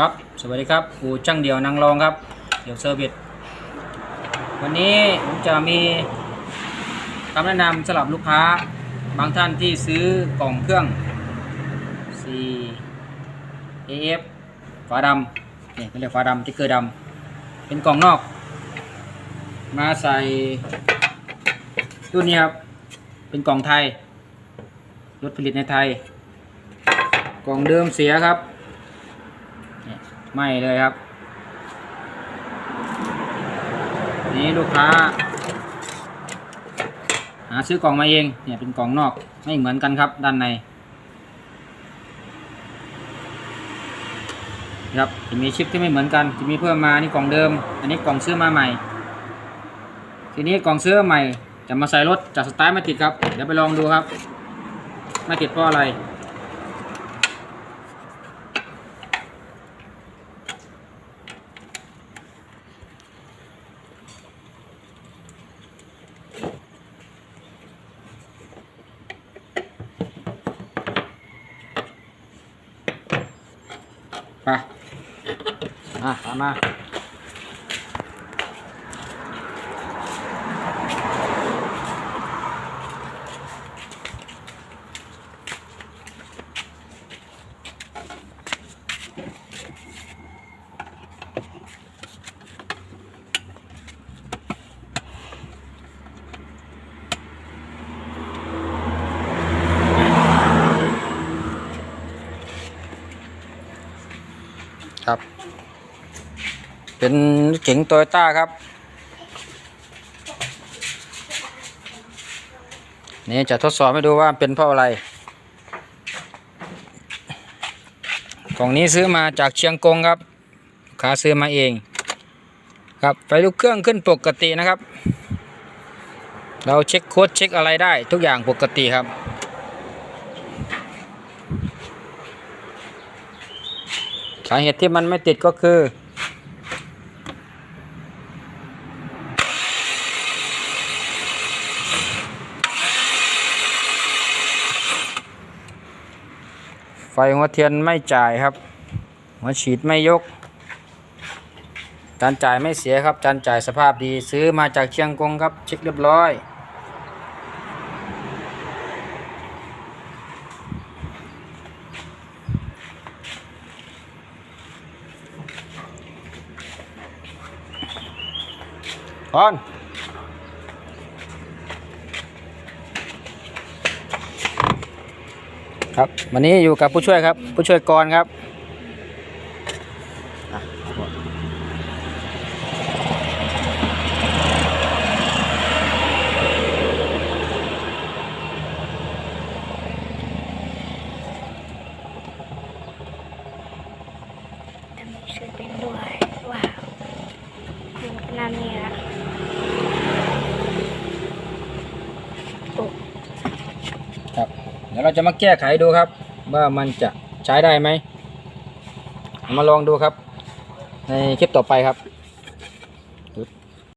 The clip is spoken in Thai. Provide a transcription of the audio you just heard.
ครับ สวัสดีครับอูช่างเดียวนางรองครับ เดี๋ยวเซอร์วิส วันนี้ผมจะมีคำแนะนำสำหรับลูกค้าบางท่านที่ซื้อกล่องเครื่อง C AF ฝาดำเนี่ยเขาเรียกฝาดำติ๊กเกอดำเป็นกล่องนอก มาใส่รุ่นนี้ครับ เป็นกล่องไทย รถผลิตในไทย กล่องเดิมเสียครับ ไหม่เลยครับ นี่ลูกค้า หาซื้อกล่องมาเองเนี่ยเป็นกล่องนอกไม่เหมือนกันครับด้านในครับจะมีชิปที่ไม่เหมือนกันจะมีเพิ่มมานี่กล่องเดิม อันนี้กล่องซื้อมาใหม่ ทีนี้กล่องซื้อใหม่จะมาใส่รถจากสตาร์ทไม่ติดครับเดี๋ยวไปลองดูครับ ไม่ติดเพราะอะไร ไป อะตามมา ครับ เป็นเก๋งโตโยต้าครับ นี่จะทดสอบให้ดูว่าเป็นเพราะอะไร กล่องนี้ซื้อมาจากเชียงกงครับลูกค้าซื้อมาเอง ครับไฟลูกเครื่องขึ้นปกตินะครับ เราเช็คโค้ดเช็คอะไรได้ทุกอย่างปกติครับ สาเหตุที่มันไม่ติดก็คือ ไฟหัวเทียนไม่จ่ายครับ หัวฉีดไม่ยก จานจ่ายไม่เสียครับ จานจ่ายสภาพดีซื้อมาจากเชียงกงครับเช็คเรียบร้อย ออนครับวันนี้อยู่กับผู้ช่วยครับ ผู้ช่วยกรครับอะจะมีชื่อเป็นด้วยว้าวถึงขนนี้ละโอ้ ครับ เดี๋ยวเราจะมาแก้ไขดูครับ ว่ามันจะใช้ได้ไหมมาลองดูครับ ในคลิปต่อไปครับ